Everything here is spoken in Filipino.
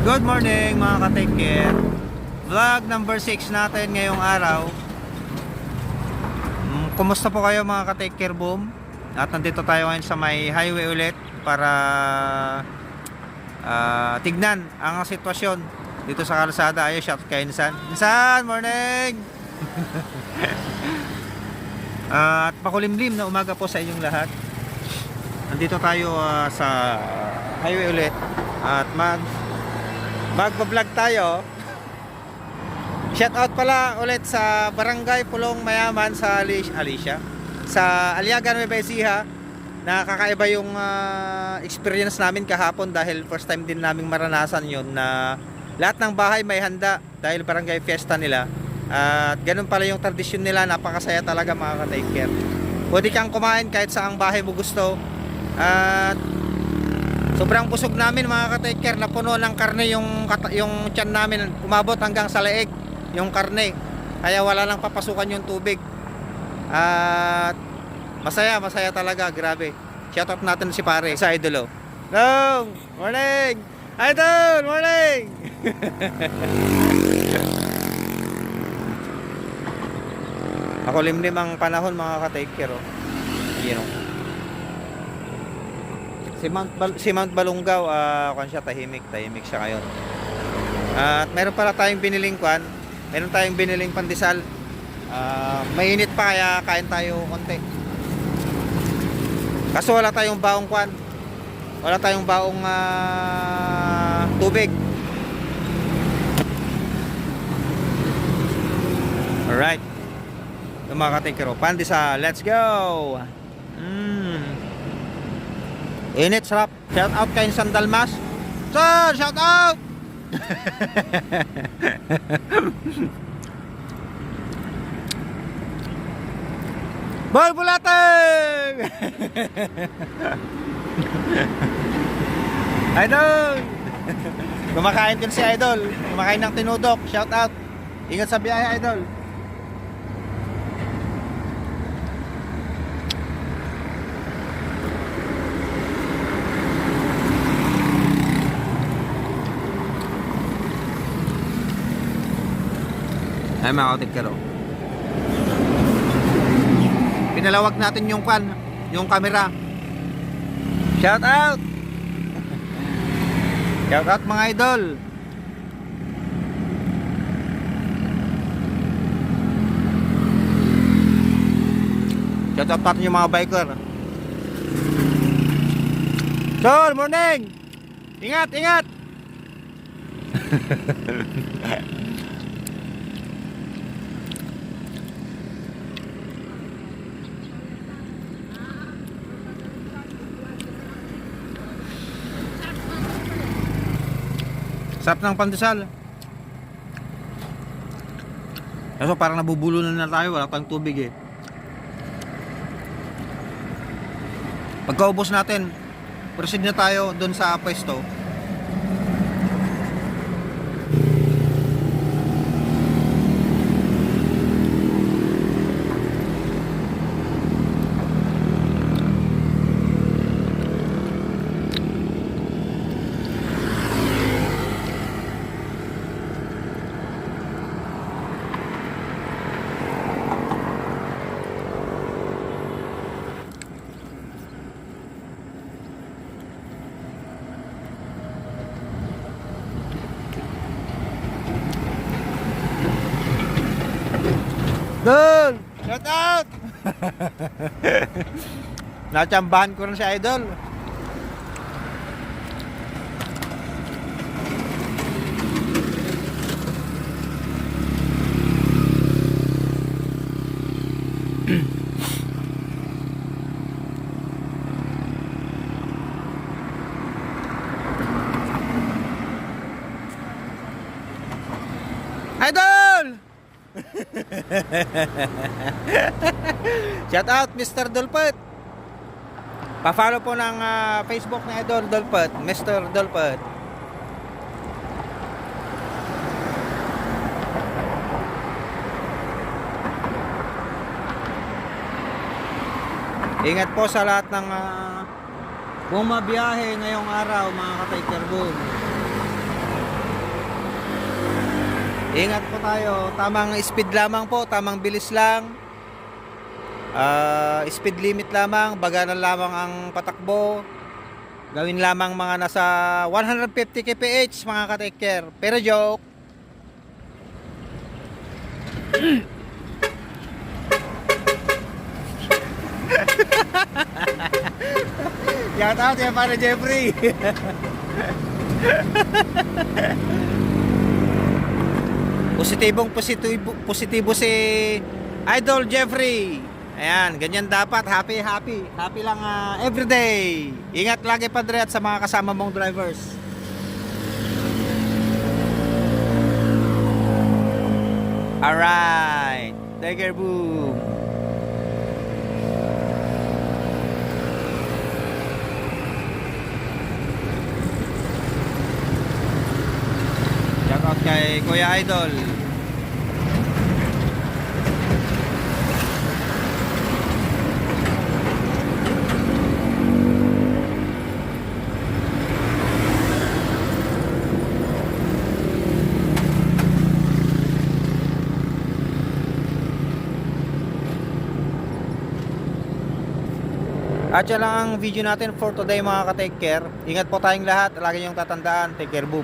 Good morning mga ka-take care. Vlog number 6 natin ngayong araw. Mm, Kumusta po kayo mga ka-take care boom? At nandito tayo ngayon sa may highway ulit para ah, tignan ang sitwasyon dito sa kalsada. Ayun, shout kay Insan. Insan, morning! At pakulimlim na umaga po sa inyong lahat. Nandito tayo ah, sa highway ulit at mag magpa-vlog tayo. Shout out pala ulit sa Barangay Pulong Mayaman sa Alicia, sa Aliaga Nueva Ecija. Na kakaiba yung ah, experience namin kahapon dahil first time din naming maranasan yon na lahat ng bahay may handa dahil barangay fiesta nila. At ganun pala yung tradisyon nila. Napakasaya talaga mga ka-take care. Pwede kang kumain kahit saang bahay mo gusto. At sobrang busog namin mga ka-take care napuno ng karne yung, yung tiyan namin umabot hanggang sa leeg yung karne kaya wala nang papasukan yung tubig at masaya, masaya talaga, grabe. Shoutout natin si pare sa Idolo. Long, morning! Idol, morning! Ako limlim ang panahon mga ka-take care. Oh. You know. Si Mount, Bal- si Mount Balungaw, ah kung siya tahimik, tahimik siya ngayon. At meron pala tayong biniling kwan, meron tayong biniling pandesal. Ah, mainit pa kaya kain tayo konti. Kaso wala tayong baong kwan. Wala tayong baong ah, tubig. Alright. Yung mga katingkero. Pandesal. Let's go! Mm. Init, sarap. Shout out kay Sandalmas. Sir, shout out! Boy Bulateng! Idol! Kumakain din si Idol. Kumakain ng tinudok. Shout out. Ingat sa biyahe, Idol. Ay mga kautik ka Pinalawag natin yung kwan, yung camera. Shout out! Shout out mga idol! Shout out natin yung mga biker. Sol, morning! Ingat, ingat! Sarap ng pandesal. Kaso parang nabubulo na na tayo, wala tayong tubig eh. Pagkaubos natin, proceed na tayo doon sa pwesto. Doon! Shout out! Natsambahan ko rin si Idol. Idol! Shout out Mr. Dolpet. Pa-follow po ng ah, Facebook na Idol Dolpet, Mr. Dolpet. Ingat po sa lahat ng uh, bumabiyahe ngayong araw mga ka-Tiger Boom. Ingat po tayo. Tamang speed lamang po. Tamang bilis lang. Ah, speed limit lamang. Baganan lamang ang patakbo. Gawin lamang mga nasa 150 kph mga ka-take Pero joke. Shout out yan para Jeffrey. Positibong positibo, positibo si Idol Jeffrey. Ayan, ganyan dapat. Happy, happy. Happy lang ah, everyday. Ingat lagi padre at sa mga kasama mong drivers. Alright. Take care, boom. Shout out kay Kuya Idol. At yan lang ang video natin for today mga ka-take care. Ingat po tayong lahat. Lagi niyong tatandaan. Take care, boom.